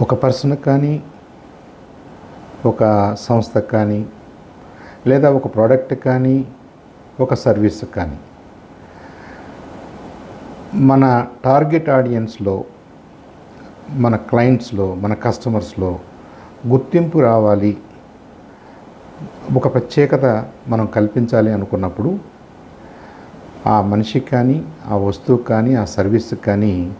ఒక పర్సన్కి కానీ ఒక సంస్థకు కానీ లేదా ఒక ప్రోడక్ట్ కానీ ఒక సర్వీస్ కానీ. మన టార్గెట్ ఆడియన్స్లో మన క్లయింట్స్లో మన కస్టమర్స్లో గుర్తింపు రావాలి. ఒక ప్రత్యేకత మనం కల్పించాలి అనుకున్నప్పుడు ఆ మనిషికి కానీ ఆ వస్తువుకి కానీ ఆ సర్వీస్కి కానీ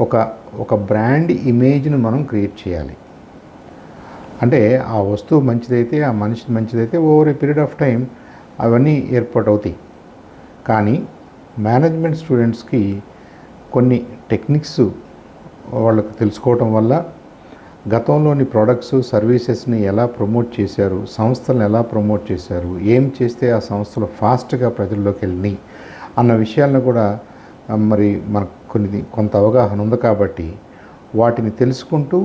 ఒక ఒక బ్రాండ్ ఇమేజ్ను మనం క్రియేట్ చేయాలి. అంటే ఆ వస్తువు మంచిదైతే ఆ మనిషి మంచిదైతే over a period of time అవన్నీ ఏర్పాటు అవుతాయి కానీ మేనేజ్మెంట్ స్టూడెంట్స్కి కొన్ని టెక్నిక్స్ వాళ్ళకు తెలుసుకోవటం వల్ల గతంలోని ప్రోడక్ట్స్ సర్వీసెస్ని ఎలా ప్రమోట్ చేశారు సంస్థలను ఎలా ప్రమోట్ చేశారు ఏం చేస్తే ఆ సంస్థలు ఫాస్ట్గా ప్రజల్లోకి వెళ్ళినాయి అన్న విషయాలను కూడా మరి మనకు కొన్ని కొంత అవగాహన ఉంది కాబట్టి వాటిని తెలుసుకుంటూ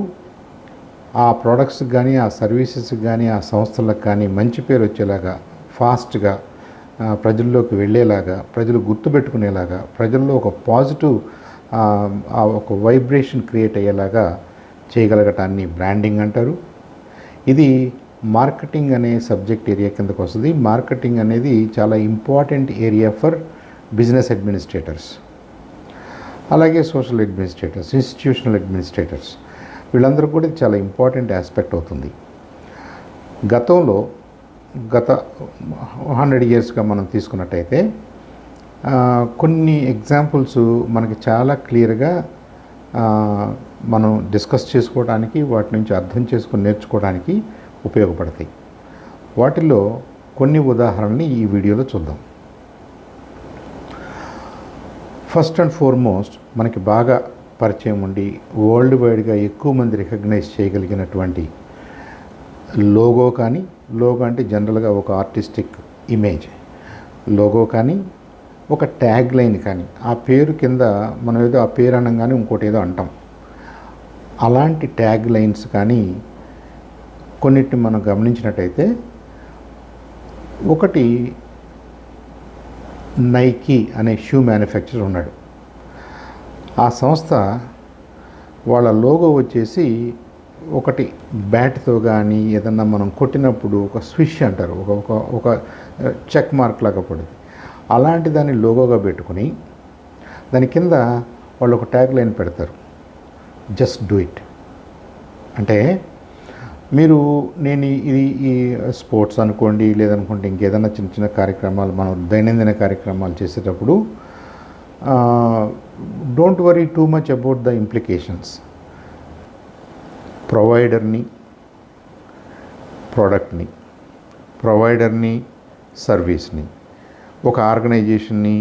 ఆ ప్రోడక్ట్స్కి కానీ ఆ సర్వీసెస్కి కానీ ఆ సంస్థలకు కానీ మంచి పేరు వచ్చేలాగా ఫాస్ట్గా ప్రజల్లోకి వెళ్ళేలాగా ప్రజలు గుర్తుపెట్టుకునేలాగా ప్రజల్లో ఒక పాజిటివ్ ఆ ఒక వైబ్రేషన్ క్రియేట్ అయ్యేలాగా చేయగలగటాన్ని బ్రాండింగ్ అంటారు. ఇది మార్కెటింగ్ అనే సబ్జెక్ట్ ఏరియా కిందకు వస్తుంది మార్కెటింగ్ అనేది చాలా important area for business administrators అలాగే సోషల్ అడ్మినిస్ట్రేటర్స్ ఇన్స్టిట్యూషనల్ అడ్మినిస్ట్రేటర్స్. వీళ్ళందరూ కూడా చాలా ఇంపార్టెంట్ ఆస్పెక్ట్ అవుతుంది. గతంలో గత హండ్రెడ్ ఇయర్స్గా మనం తీసుకున్నట్టయితే కొన్ని ఎగ్జాంపుల్స్ మనకి చాలా క్లియర్గా మనం డిస్కస్ చేసుకోవడానికి వాటి నుంచి అర్థం చేసుకుని నేర్చుకోవడానికి ఉపయోగపడతాయి. వాటిల్లో కొన్ని ఉదాహరణలు ఈ వీడియోలో చూద్దాం. ఫస్ట్ అండ్ ఫార్మోస్ట్ మనకి బాగా పరిచయం ఉండి వరల్డ్ వైడ్గా ఎక్కువ మంది రికగ్నైజ్ చేయగలిగినటువంటి లోగో కానీ లోగో అంటే జనరల్గా ఒక ఆర్టిస్టిక్ ఇమేజ్. లోగో కానీ ఒక ట్యాగ్ లైన్ కానీ ఆ పేరు కింద మనం ఏదో ఆ పేరు అనగానే ఇంకోటి ఏదో అంటాం. అలాంటి ట్యాగ్ లైన్స్ కానీ కొన్నిటిని మనం గమనించినట్టయితే ఒకటి నైకీ అనే షూ మ్యానుఫ్యాక్చర్ ఉన్నాడు. ఆ సంస్థ వాళ్ళ లోగో వచ్చేసి ఒకటి బ్యాట్తో కానీ ఏదన్నా మనం కొట్టినప్పుడు ఒక స్విష్ అంటారు. ఒక ఒక ఒక చెక్ మార్క్ లాగా పడుతుంది అలాంటి దాన్ని లోగోగా పెట్టుకుని దాని కింద వాళ్ళు ఒక ట్యాగ్ లైన్ పెడతారు. Just do it. అంటే మీరు నేను ఈ- ఇది ఈ స్పోర్ట్స్ అనుకోండి లేదనుకుంటే ఇంకేదైనా చిన్న చిన్న కార్యక్రమాలు మనం దైనందిన కార్యక్రమాలు చేసేటప్పుడు don't worry too much about the implications ప్రొవైడర్ని ప్రోడక్ట్ని ప్రొవైడర్ని సర్వీస్ని ఒక ఆర్గనైజేషన్ని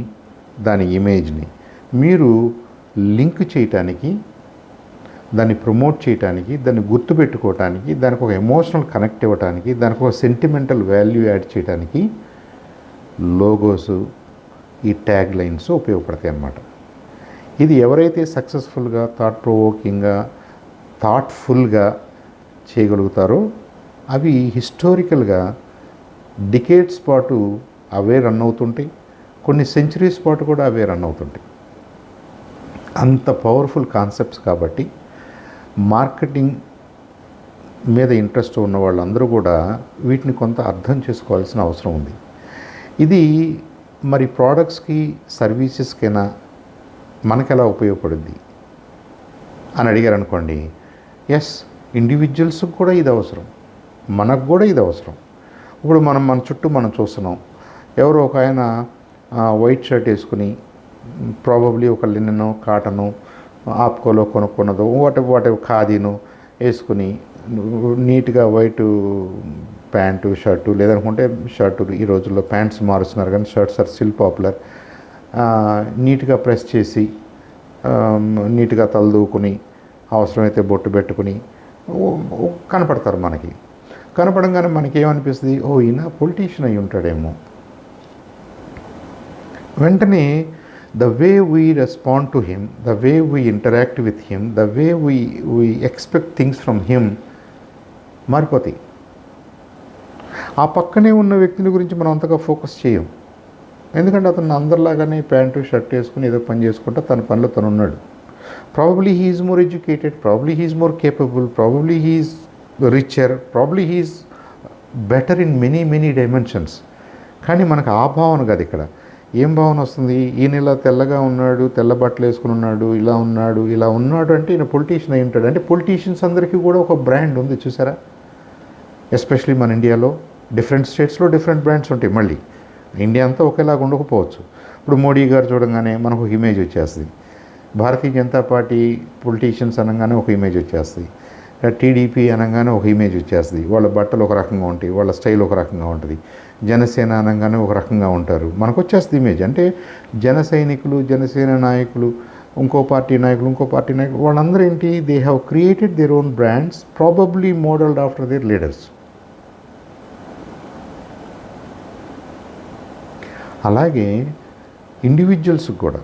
దాని ఇమేజ్ని మీరు లింక్ చేయటానికి దాన్ని ప్రమోట్ చేయడానికి దాన్ని గుర్తుపెట్టుకోవటానికి దానికి ఒక ఎమోషనల్ కనెక్ట్ ఇవ్వటానికి దానికి ఒక సెంటిమెంటల్ వాల్యూ యాడ్ చేయడానికి లోగోస్ ఈ ట్యాగ్ లైన్స్ ఉపయోగపడతాయి అన్నమాట. ఇది ఎవరైతే సక్సెస్ఫుల్గా థాట్ ప్రొవోకింగ్గా థాట్ఫుల్గా చేయగలుగుతారో అవి హిస్టారికల్గా డికేట్స్ పాటు అవే రన్ అవుతుంటాయి. కొన్ని సెంచరీస్ పాటు కూడా అవే రన్ అవుతుంటాయి. అంత పవర్ఫుల్ కాన్సెప్ట్స్ కాబట్టి మార్కెటింగ్ మీద ఇంట్రెస్ట్ ఉన్న వాళ్ళందరూ కూడా వీటిని కొంత అర్థం చేసుకోవాల్సిన అవసరం ఉంది. ఇది మరి ప్రోడక్ట్స్కి సర్వీసెస్కైనా మనకు ఎలా ఉపయోగపడుద్ది? అని అడిగారు అనుకోండి ఎస్ ఇండివిజువల్స్కి కూడా ఇది అవసరం. మనకు కూడా ఇది అవసరం. ఇప్పుడు మనం మన చుట్టూ మనం చూస్తున్నాం. ఎవరో ఒక ఆయన వైట్ షర్ట్ వేసుకుని ప్రాబబ్లీ ఒక లినెను కాటను ఆప్కోలో కొనుక్కున్నదో వాటి వాటి ఖాదీను వేసుకుని నీట్గా వైట్ ప్యాంటు షర్టు లేదనుకుంటే షర్టు ఈ రోజుల్లో ప్యాంట్స్ మారుస్తున్నారు కానీ షర్ట్స్ ఆర్ స్టిల్ పాపులర్. నీట్గా ప్రెస్ చేసి నీట్గా తలదూకుని అవసరమైతే బొట్టు పెట్టుకుని కనపడతారు మనకి. కనపడంగానే మనకి ఏమనిపిస్తుంది ఓ ఈయన పొలిటీషియన్ అయి ఉంటాడేమో వెంటనే the way we respond to him the way we interact with him the way we, we expect things from him మారిపోతాయి. ఆ పక్కనే ఉన్న వ్యక్తిని గురించి మనం అంతగా ఫోకస్ చేయం ఎందుకంటే అతను అందరిలాగానే ప్యాంటు షర్ట్ వేసుకుని ఏదో పని చేసుకుంటా తన పనిలో తను ఉన్నాడు. Probably he's more educated probably he's more capable probably he's richer probably he's better in many many dimensions కానీ మనకు ఆ భావన కాదు ఇక్కడ. ఏం భావన వస్తుంది? ఈయన ఇలా తెల్లగా ఉన్నాడు తెల్ల బట్టలు వేసుకుని ఉన్నాడు ఇలా ఉన్నాడు ఇలా ఉన్నాడు అంటే ఈయన పొలిటీషియన్ అయి ఉంటాడు. అంటే పొలిటీషియన్స్ అందరికీ కూడా ఒక బ్రాండ్ ఉంది చూసారా? ఎస్పెషలీ మన ఇండియాలో డిఫరెంట్ స్టేట్స్లో డిఫరెంట్ బ్రాండ్స్ ఉంటాయి. మళ్ళీ ఇండియా అంతా ఒకేలాగా ఉండకపోవచ్చు. ఇప్పుడు మోడీ గారు చూడంగానే మనకు ఒక ఇమేజ్ వచ్చేస్తుంది. భారతీయ జనతా పార్టీ పొలిటీషియన్స్ అనగానే ఒక ఇమేజ్ వచ్చేస్తుంది. టీడీపీ అనగానే ఒక ఇమేజ్ వచ్చేస్తుంది. వాళ్ళ బట్టలు ఒక రకంగా ఉంటాయి వాళ్ళ స్టైల్ ఒక రకంగా ఉంటుంది. జనసేన అనగానే ఒక రకంగా ఉంటారు. మనకు వచ్చేస్తుంది ఇమేజ్ అంటే జన సైనికులు జనసేన నాయకులు ఇంకో పార్టీ నాయకులు ఇంకో పార్టీ నాయకులు వాళ్ళందరూ ఏంటి? They have created their own brands probably modelled after their leaders అలాగే ఇండివిజువల్స్ కూడా.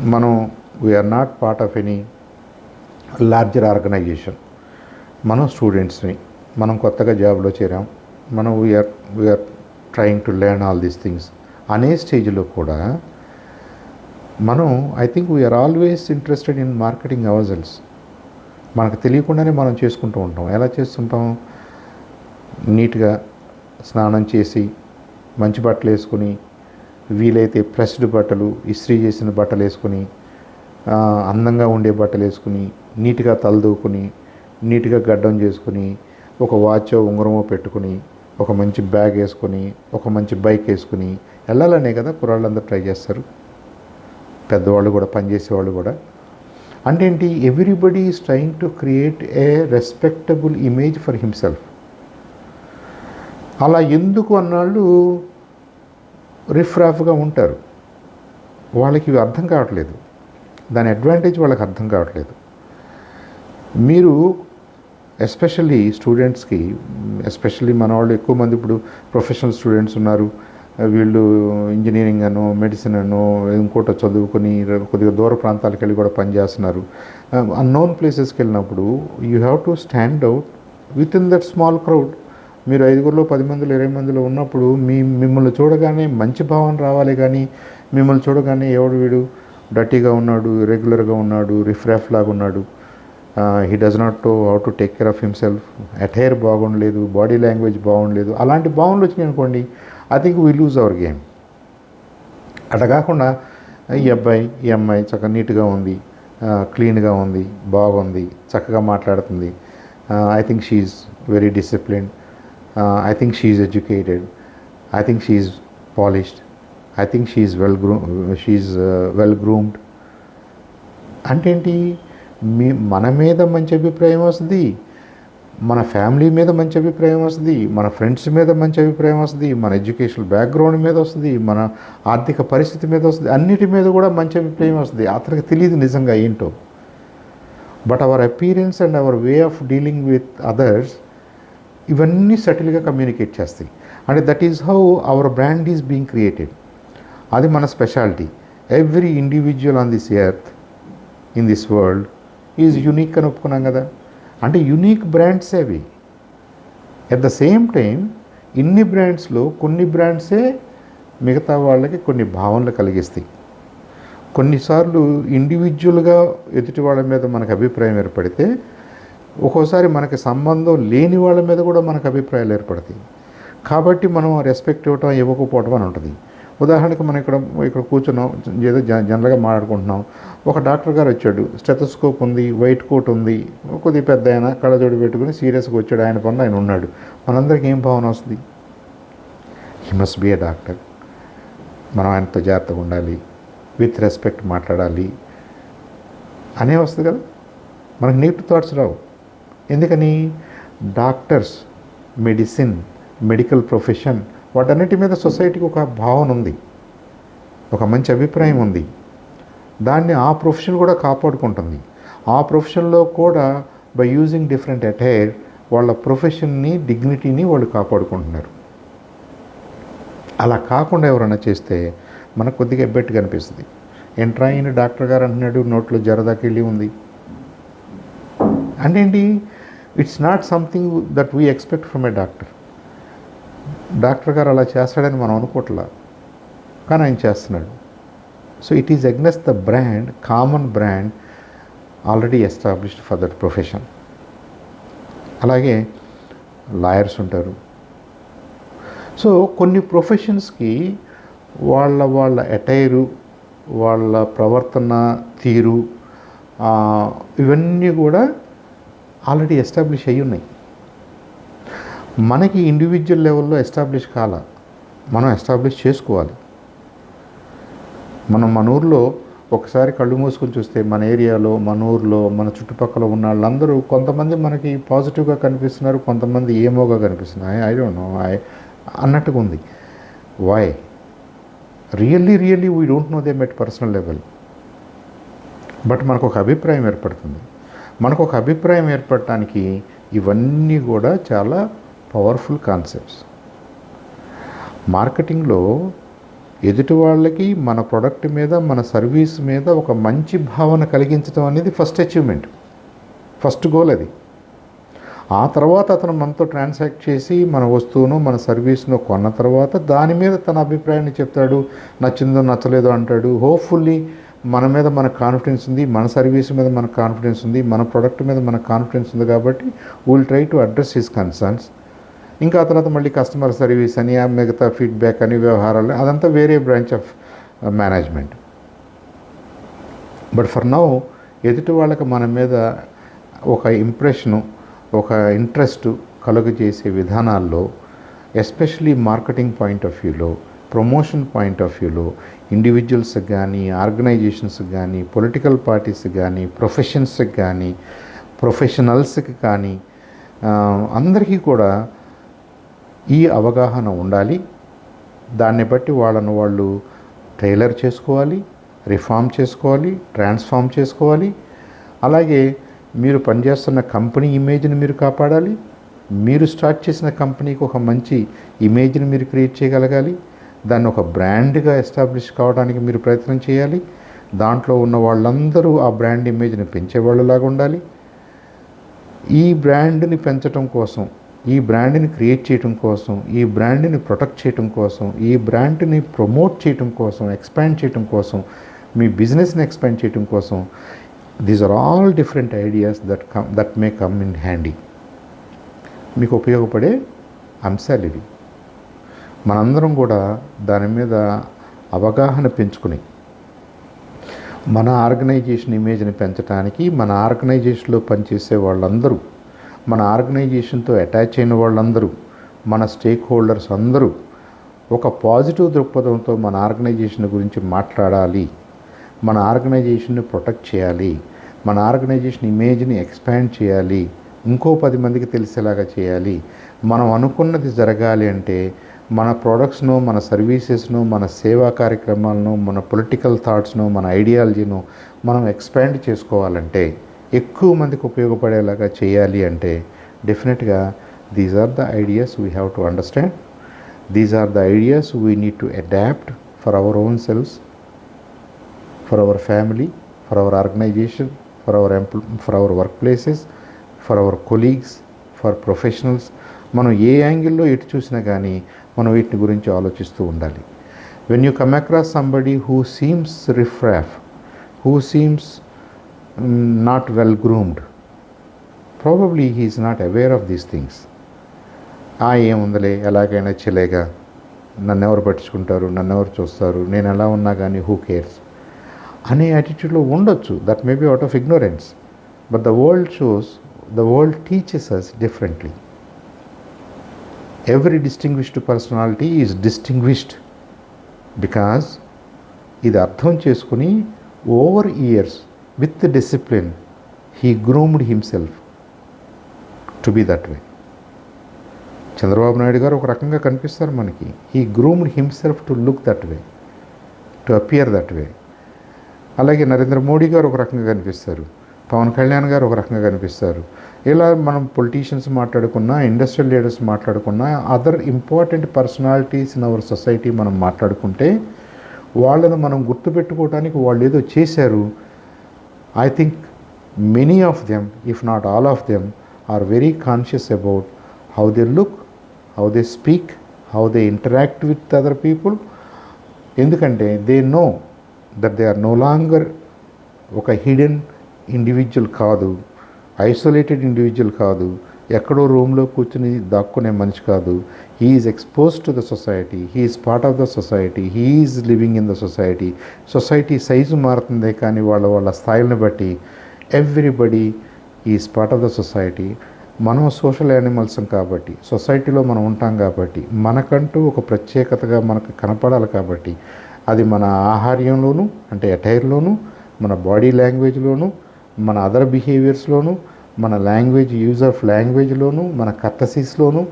మనం we're not part of any larger organisation మనం స్టూడెంట్స్ని మనం కొత్తగా జాబ్లో చేరాం. మనం we're we're trying to learn all these things అనే స్టేజ్లో కూడా మనం I think we're always interested in marketing అవజల్స్ మనకు తెలియకుండానే మనం చేసుకుంటూ ఉంటాం. ఎలా చేస్తుంటాం? నీట్గా స్నానం చేసి మంచి బట్టలు వేసుకుని వీలైతే ప్రెస్డ్ బట్టలు ఇస్త్రీ చేసిన బట్టలు వేసుకుని అందంగా ఉండే బట్టలు వేసుకుని నీట్గా తలదూకుని నీట్గా గడ్డం చేసుకుని ఒక వాచో ఉంగరమో పెట్టుకుని ఒక మంచి బ్యాగ్ వేసుకొని ఒక మంచి బైక్ వేసుకుని వెళ్ళాలనే కదా కుర్రాళ్ళందరూ ట్రై చేస్తారు. పెద్దవాళ్ళు కూడా పనిచేసేవాళ్ళు కూడా. అంటే ఏంటి? Everybody is trying to create a respectable image for himself. అలా ఎందుకు అన్నాళ్ళు రిఫ్రాఫ్గా ఉంటారు. వాళ్ళకి ఇవి అర్థం కావట్లేదు. దాని అడ్వాంటేజ్ వాళ్ళకి అర్థం కావట్లేదు. మీరు ఎస్పెషల్లీ స్టూడెంట్స్కి ఎస్పెషల్లీ మన వాళ్ళు ఎక్కువ మంది ఇప్పుడు ప్రొఫెషనల్ స్టూడెంట్స్ ఉన్నారు. Uh, వీళ్ళు ఇంజనీరింగ్ అను మెడిసిన్ అను ఇంకోట చదువుకొని కొద్దిగా దూర ప్రాంతాలకు వెళ్ళి కూడా పనిచేస్తున్నారు అన్నోన్ uh, ప్లేసెస్కి వెళ్ళినప్పుడు you have to stand out with in that small crowd మీరు ఐదుగురిలో పది మందిలో ఇరవై మందిలో ఉన్నప్పుడు మీ మిమ్మల్ని చూడగానే మంచి భావన రావాలి కానీ మిమ్మల్ని చూడగానే ఎవడు వీడు? డర్టీగా ఉన్నాడు రెగ్యులర్గా ఉన్నాడు రిఫ్రాఫ్ లాగా ఉన్నాడు. He does not know how to take care of himself attire బాగుండలేదు body language బాగుండలేదు. అలాంటి భావనలు వచ్చినాయి అనుకోండి I think we lose our game అట్లా కాకుండా ఈ అబ్బాయి ఈ అమ్మాయి చక్కగా నీట్గా ఉంది క్లీన్గా ఉంది బాగుంది చక్కగా మాట్లాడుతుంది. I think she's very discipline I think she's educated I think she's polished I think she's well grew she's well groomed అంటే ఏంటి? మీ మన మీద మంచి అభిప్రాయం వస్తుంది. మన ఫ్యామిలీ మీద మంచి అభిప్రాయం వస్తుంది. మన ఫ్రెండ్స్ మీద మంచి అభిప్రాయం వస్తుంది. మన ఎడ్యుకేషనల్ బ్యాక్గ్రౌండ్ మీద వస్తుంది. మన ఆర్థిక పరిస్థితి మీద వస్తుంది. అన్నిటి మీద కూడా మంచి అభిప్రాయం వస్తుంది. అతనికి తెలియదు నిజంగా ఏంటో. But our appearance and our way of dealing with others ఇవన్నీ సటిల్గా కమ్యూనికేట్ చేస్తాయి. అంటే that is how our brand is being created అది మన speciality every individual on this earth in this world is unique అని ఒప్పుకున్నాం కదా. అంటే యునీక్ బ్రాండ్స్ అవి? ఎట్ ద సేమ్ టైం ఇన్ని బ్రాండ్స్లో కొన్ని బ్రాండ్సే మిగతా వాళ్ళకి కొన్ని భావనలు కలిగిస్తాయి. కొన్నిసార్లు ఇండివిజువల్గా ఎదుటి వాళ్ళ మీద మనకు అభిప్రాయం ఏర్పడితే ఒక్కోసారి మనకి సంబంధం లేని వాళ్ళ మీద కూడా మనకు అభిప్రాయాలు ఏర్పడతాయి. కాబట్టి మనం రెస్పెక్ట్ ఇవ్వటం ఇవ్వకపోవటం అని ఉంటుంది. ఉదాహరణకు మనం ఇక్కడ ఇక్కడ కూర్చున్నాం ఏదో జ- జనరల్గా మాట్లాడుకుంటున్నాం. ఒక డాక్టర్ గారు వచ్చాడు. స్టెథోస్కోప్ ఉంది వైట్ కోట్ ఉంది కొద్ది పెద్ద ఆయన కళ్ళజోడు పెట్టుకుని సీరియస్గా వచ్చాడు. ఆయన పనులు ఆయన ఉన్నాడు. మనందరికీ ఏం భావన వస్తుంది? He must be a doctor మనం ఆయనతో జాగ్రత్తగా ఉండాలి. విత్ రెస్పెక్ట్ మాట్లాడాలి. అనే వస్తుంది కదా? మనకు నెగిటివ్ థాట్స్ రావు. ఎందుకని? డాక్టర్స్ మెడిసిన్ మెడికల్ ప్రొఫెషన్ వాటన్నిటి మీద సొసైటీకి ఒక భావన ఉంది. ఒక మంచి అభిప్రాయం ఉంది. దాన్ని ఆ ప్రొఫెషన్ కూడా కాపాడుకుంటుంది. ఆ ప్రొఫెషన్లో కూడా బై యూజింగ్ డిఫరెంట్ అటైర్ వాళ్ళ ప్రొఫెషన్ని డిగ్నిటీని వాళ్ళు కాపాడుకుంటున్నారు. అలా కాకుండా ఎవరైనా చేస్తే మనకు కొద్దిగా ఎబ్బెట్టు కనిపిస్తుంది ఎంట్రా అయిన డాక్టర్ గారు అంటున్నాడు నోట్లో జరదాకెళ్ళి ఉంది. అంటే ఏంటి? It's not something that we expect from a doctor doctor గారు అలా చేస్తాడని మనం అనుకోవట్లా. కానీ ఆయన చేస్తున్నాడు. So it is against the brand common brand already established for that profession అలాగే లాయర్స్ ఉంటారు. సో కొన్ని ప్రొఫెషన్స్కి వాళ్ళ వాళ్ళ అటైరు వాళ్ళ ప్రవర్తన తీరు ఇవన్నీ కూడా ఆల్రెడీ ఎస్టాబ్లిష్ అయ్యి ఉన్నాయి మనకి ఇండివిజువల్ లెవెల్లో ఎస్టాబ్లిష్ కాల. మనం ఎస్టాబ్లిష్ చేసుకోవాలి. మనం మన ఊర్లో ఒకసారి కళ్ళు మూసుకొని చూస్తే మన ఏరియాలో మన ఊర్లో మన చుట్టుపక్కల ఉన్న వాళ్ళందరూ కొంతమంది మనకి పాజిటివ్గా కనిపిస్తున్నారు కొంతమంది ఏమోగా కనిపిస్తున్నారు. ఐ డోంట్ నో ఐ అన్నట్టుగా ఉంది. Why really really we don't know them at personal level but మనకు ఒక అభిప్రాయం ఏర్పడుతుంది. మనకు ఒక అభిప్రాయం ఏర్పడటానికి ఇవన్నీ కూడా చాలా పవర్ఫుల్ కాన్సెప్ట్స్. మార్కెటింగ్లో ఎదుటి వాళ్ళకి మన ప్రొడక్ట్ మీద మన సర్వీస్ మీద ఒక మంచి భావన కలిగించడం అనేది ఫస్ట్ అచీవ్మెంట్. ఫస్ట్ గోల్ అది. ఆ తర్వాత అతను మనతో ట్రాన్సాక్ట్ చేసి మన వస్తువును మన సర్వీస్ను కొన్న తర్వాత దాని మీద తన అభిప్రాయాన్ని చెప్తాడు. నచ్చిందో నచ్చలేదో అంటాడు. హోప్ఫుల్లీ మన మీద మన కాన్ఫిడెన్స్ ఉంది మన సర్వీస్ మీద మన కాన్ఫిడెన్స్ ఉంది మన ప్రొడక్ట్ మీద మన కాన్ఫిడెన్స్ ఉంది కాబట్టి will try to address his concerns ఇంకా ఆ తర్వాత మళ్ళీ కస్టమర్ సర్వీస్ అని మిగతా ఫీడ్బ్యాక్ అని వ్యవహారాలు అదంతా వేరే branch of management but for now ఎదుటి వాళ్ళకి మన మీద ఒక ఇంప్రెషను ఒక ఇంట్రెస్ట్ కలుగజేసే విధానాల్లో ఎస్పెషలీ మార్కెటింగ్ పాయింట్ ఆఫ్ వ్యూలో ప్రమోషన్ పాయింట్ ఆఫ్ వ్యూలో ఇండివిజువల్స్కి కానీ ఆర్గనైజేషన్స్కి కానీ పొలిటికల్ పార్టీస్కి కానీ ప్రొఫెషన్స్కి కానీ ప్రొఫెషనల్స్కి కానీ అందరికీ కూడా ఈ అవగాహన ఉండాలి. దాన్ని బట్టి వాళ్ళను వాళ్ళు టైలర్ చేసుకోవాలి రిఫార్మ్ చేసుకోవాలి ట్రాన్స్ఫార్మ్ చేసుకోవాలి. అలాగే మీరు పనిచేస్తున్న కంపెనీ ఇమేజ్ని మీరు కాపాడాలి. మీరు స్టార్ట్ చేసిన కంపెనీకి ఒక మంచి ఇమేజ్ని మీరు క్రియేట్ చేయగలగాలి. దాన్ని ఒక బ్రాండ్గా ఎస్టాబ్లిష్ కావడానికి మీరు ప్రయత్నం చేయాలి. దాంట్లో ఉన్న వాళ్ళందరూ ఆ బ్రాండ్ ఇమేజ్ని పెంచేవాళ్ళలాగా ఉండాలి. ఈ బ్రాండ్ని పెంచడం కోసం ఈ బ్రాండ్ని క్రియేట్ చేయడం కోసం ఈ బ్రాండ్ని ప్రొటెక్ట్ చేయడం కోసం ఈ బ్రాండ్ని ప్రమోట్ చేయడం కోసం ఎక్స్పాండ్ చేయడం కోసం మీ బిజినెస్ని ఎక్స్పాండ్ చేయడం కోసం these are all different ideas that come that may come in handy. మీకు ఉపయోగపడే అంశాలు ఇవి. మనందరం కూడా దాని మీద అవగాహన పెంచుకుని మన ఆర్గనైజేషన్ ఇమేజ్ని పెంచడానికి మన ఆర్గనైజేషన్లో పనిచేసే వాళ్ళందరూ మన ఆర్గనైజేషన్తో అటాచ్ అయిన వాళ్ళందరూ మన స్టేక్ హోల్డర్స్ అందరూ ఒక పాజిటివ్ దృక్పథంతో మన ఆర్గనైజేషన్ గురించి మాట్లాడాలి. మన ఆర్గనైజేషన్ని ప్రొటెక్ట్ చేయాలి. మన ఆర్గనైజేషన్ ఇమేజ్ని ఎక్స్పాండ్ చేయాలి. ఇంకో పది మందికి తెలిసేలాగా చేయాలి. మనం అనుకున్నది జరగాలి అంటే మన ప్రోడక్ట్స్ను మన సర్వీసెస్ను మన సేవా కార్యక్రమాలను మన పొలిటికల్ థాట్స్ను మన ఐడియాలజీను మనం ఎక్స్పాండ్ చేసుకోవాలంటే ఎక్కువ మందికి ఉపయోగపడేలాగా చేయాలి అంటే డెఫినెట్గా these are the ideas we have to understand these are the ideas we need to adapt for our own selves for our family for our organisation for our employ for our work places for our colleagues for professionals మనం ఏ యాంగిల్లో ఎటు చూసినా కానీ మనం వీటిని గురించి ఆలోచిస్తూ ఉండాలి. When you come across somebody who seems riffraff who seems not well groomed probably he's not aware of these things ఆ ఏముందలే? ఎలాగైనా చెలేగా నన్ను ఎవరు పట్టించుకుంటారు? నన్ను ఎవరు చూస్తారు? నేను ఎలా ఉన్నా కానీ హూ కేర్స్ అనే యాటిట్యూడ్లో ఉండొచ్చు. That may be out of ignorance but the world shows the world teaches us differently every distinguished personality is distinguished because ఇది అర్థం చేసుకుని over years with discipline he groomed himself to be that way Chandrababu Naidu garu ఒక రకంగా కనిపిస్తారు మనకి. He groomed himself to look that way to appear that way అలాగే నరేంద్ర మోడీ గారు ఒక రకంగా కనిపిస్తారు. పవన్ కళ్యాణ్ గారు ఒక రకంగా కనిపిస్తారు. ఇలా మనం పొలిటీషియన్స్ మాట్లాడుకున్నా ఇండస్ట్రియల్ లీడర్స్ మాట్లాడుకున్నా other important personalities in our society మనం మాట్లాడుకుంటే వాళ్ళను మనం గుర్తుపెట్టుకోవడానికి వాళ్ళు ఏదో చేశారు I think many of them if not all of them are very conscious about how they look how they speak how they interact with other people ఎందుకంటే they know that they are no longer ఒక hidden individual కాదు isolated individual కాదు ఎక్కడో రూమ్లో కూర్చుని దాక్కునే మనిషి కాదు. He's exposed to the society he's part of the society he's living in the society society size మారుతుందే కానీ వాళ్ళ వాళ్ళ స్థాయిలను బట్టి everybody is part of the society మనం సోషల్ యానిమల్స్ కాబట్టి సొసైటీలో మనం ఉంటాం కాబట్టి మనకంటూ ఒక ప్రత్యేకతగా మనకు కనపడాలి కాబట్టి అది మన ఆహార్యంలోనూ అంటే అటైర్లోనూ మన బాడీ లాంగ్వేజ్లోనూ మన అదర్ బిహేవియర్స్లోనూ మన లాంగ్వేజ్ యూజ్ ఆఫ్ లాంగ్వేజ్లోనూ మన కర్టసీస్లోనూ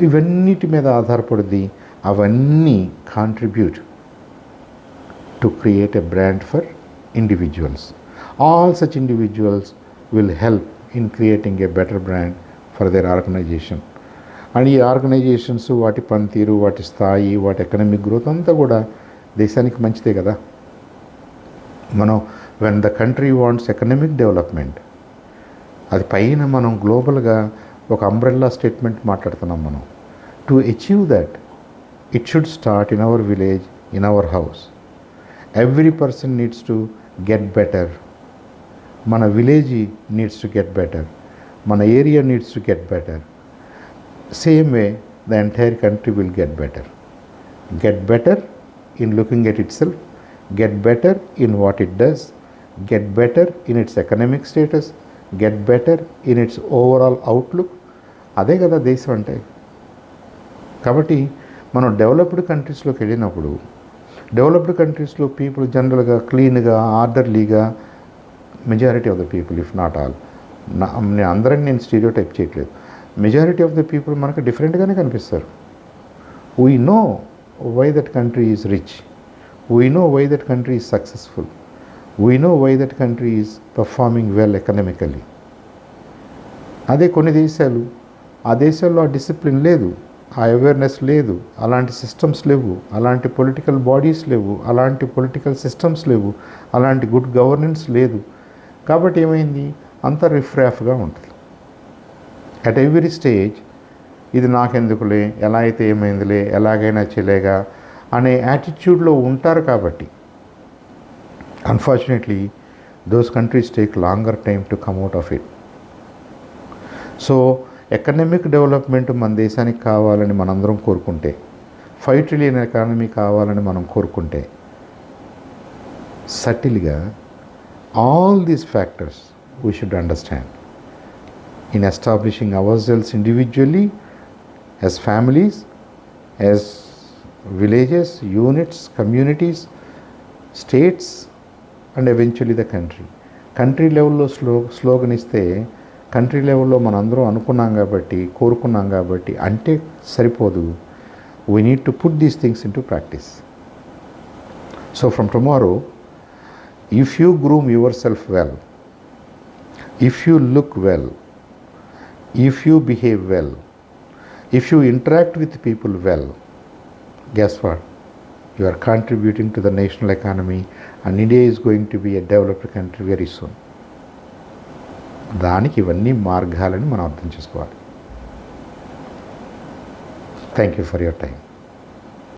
ఇవన్నిటి మీద ఆధారపడుద్ది. అవన్నీ contribute to create a brand for individuals all such individuals will help in creating a better brand for their organisation and ఈ ఆర్గనైజేషన్స్ వాటి పనితీరు వాటి స్థాయి వాటి ఎకనామిక్ గ్రోత్ అంతా కూడా దేశానికి మంచిదే కదా. మనం when the country wants economic development అది పైన మనం గ్లోబల్గా ఒక అంబ్రెల్లా స్టేట్మెంట్ మాట్లాడుతున్నాం మనం. To achieve that it should start in our village in our house every person needs to get better మన village needs to get better మన area needs to get better same way the entire country will get better get better in looking at itself get better in what it does get better in its economic status get better in its overall outlook అదే కదా దేశం అంటే. కాబట్టి మనం developed కంట్రీస్లోకి వెళ్ళినప్పుడు developed కంట్రీస్లో people జనరల్గా క్లీన్గా ఆర్డర్లీగా majority of the people if not all నా నేను అందరిని నేను స్టీరియో టైప్ చేయట్లేదు. మెజారిటీ ఆఫ్ ద పీపుల్ మనకు డిఫరెంట్గానే కనిపిస్తారు. We know why that country is rich we know why that country is successful we know why that country is performing well economically అదే కొన్ని దేశాలు ఆ దేశాల్లో ఆ డిసిప్లిన్ లేదు ఆ అవేర్నెస్ లేదు అలాంటి సిస్టమ్స్ లేవు అలాంటి పొలిటికల్ బాడీస్ లేవు అలాంటి పొలిటికల్ సిస్టమ్స్ లేవు అలాంటి గుడ్ గవర్నెన్స్ లేదు. కాబట్టి ఏమైంది? అంత రిఫ్రాఫ్గా ఉంటుంది. అట్ ఎవ్రీ స్టేజ్ ఇది నాకెందుకులే ఎలా అయితే ఏమైందిలే ఎలాగైనా చెలేగా అనే యాటిట్యూడ్లో ఉంటారు కాబట్టి unfortunately those countries take longer time to come out of it so economic development మన దేశానికి కావాలని మనందరం కోరుకుంటే ఫైవ్ ట్రిలియన్ ఎకానమీ కావాలని మనం కోరుకుంటే సటిల్గా all these factors we should understand in establishing our ourselves individually as families as villages units communities states and eventually the country country లెవెల్లో slow slogan ఇస్తే కంట్రీ లెవెల్లో మనందరం అనుకున్నాం కాబట్టి కోరుకున్నాం కాబట్టి అంటే సరిపోదు. We need to put these things into practice so from tomorrow if you groom yourself well if you look well if you behave well if you interact with people well guess what you are contributing to the national economy and India is going to be a developed country very soon దానికి ఇవన్నీ మార్గాలని మనం అర్థం చేసుకోవాలి. Thank you for your time